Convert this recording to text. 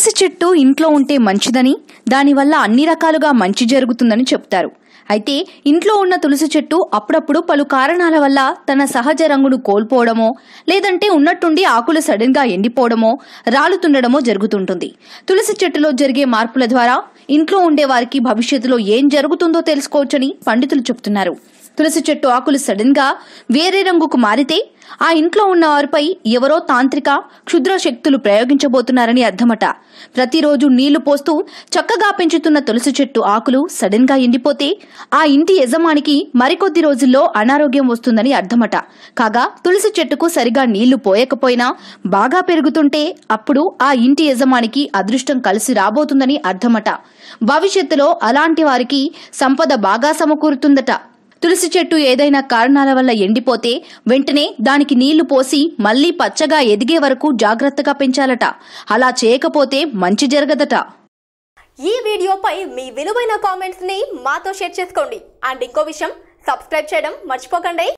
తులసి చెట్టు ఇంట్లో ఉంటే మంచిదని దానివల్ల అన్ని రకాలుగా మంచి జరుగుతుందని చెప్తారు. అయితే ఇంట్లో ఉన్న తులసి చెట్టు అప్పుడప్పుడు పలు కారణాల వల్ల తన సహజ రంగును కోల్పోవడమో లేదంటే ఉన్నట్టుండి ఆకులు సడన్గా ఎండిపోవడమో రాలుతుండడమో జరుగుతుంటుంది. తులసి చెట్టులో జరిగే మార్పుల ద్వారా ఇంట్లో ఉండే వారికి భవిష్యత్తులో ఏం జరుగుతుందో తెలుసుకోవచ్చని పండితులు చెబుతున్నారు తులసి చెట్టు ఆకులు సడన్గా వేరే రంగుకు మారితే ఆ ఇంట్లో ఉన్న వారిపై ఎవరో తాంత్రిక క్షుద్ర శక్తులు ప్రయోగించబోతున్నారని అర్థమట. ప్రతిరోజు నీళ్ళు పోస్తూ చక్కగా పెంచుతున్న తులసి చెట్టు ఆకులు సడన్గా ఎండిపోతే ఆ ఇంటి యజమానికి మరికొద్ది రోజుల్లో అనారోగ్యం వస్తుందని అర్థమట. కాగా తులసి చెట్టుకు సరిగా నీళ్ళు పోయకపోయినా బాగా పెరుగుతుంటే అప్పుడు ఆ ఇంటి యజమానికి అదృష్టం కలిసి రాబోతుందని అర్థమట. భవిష్యత్తులో అలాంటి వారికి సంపద బాగా సమకూరుతుందట. తులసి చెట్టు ఏదైనా కారణాల వల్ల ఎండిపోతే వెంటనే దానికి నీళ్ళు పోసి మళ్ళీ పచ్చగా ఎదిగే వరకు జాగ్రత్తగా పెంచాలట. అలా చేయకపోతే మంచి జరగదట. ఈ వీడియోపై మీ విలువైన కామెంట్స్ని మాతో షేర్ చేసుకోండి. అండ్ ఇంకో విషయం సబ్స్క్రైబ్ చేయడం మర్చిపోకండి.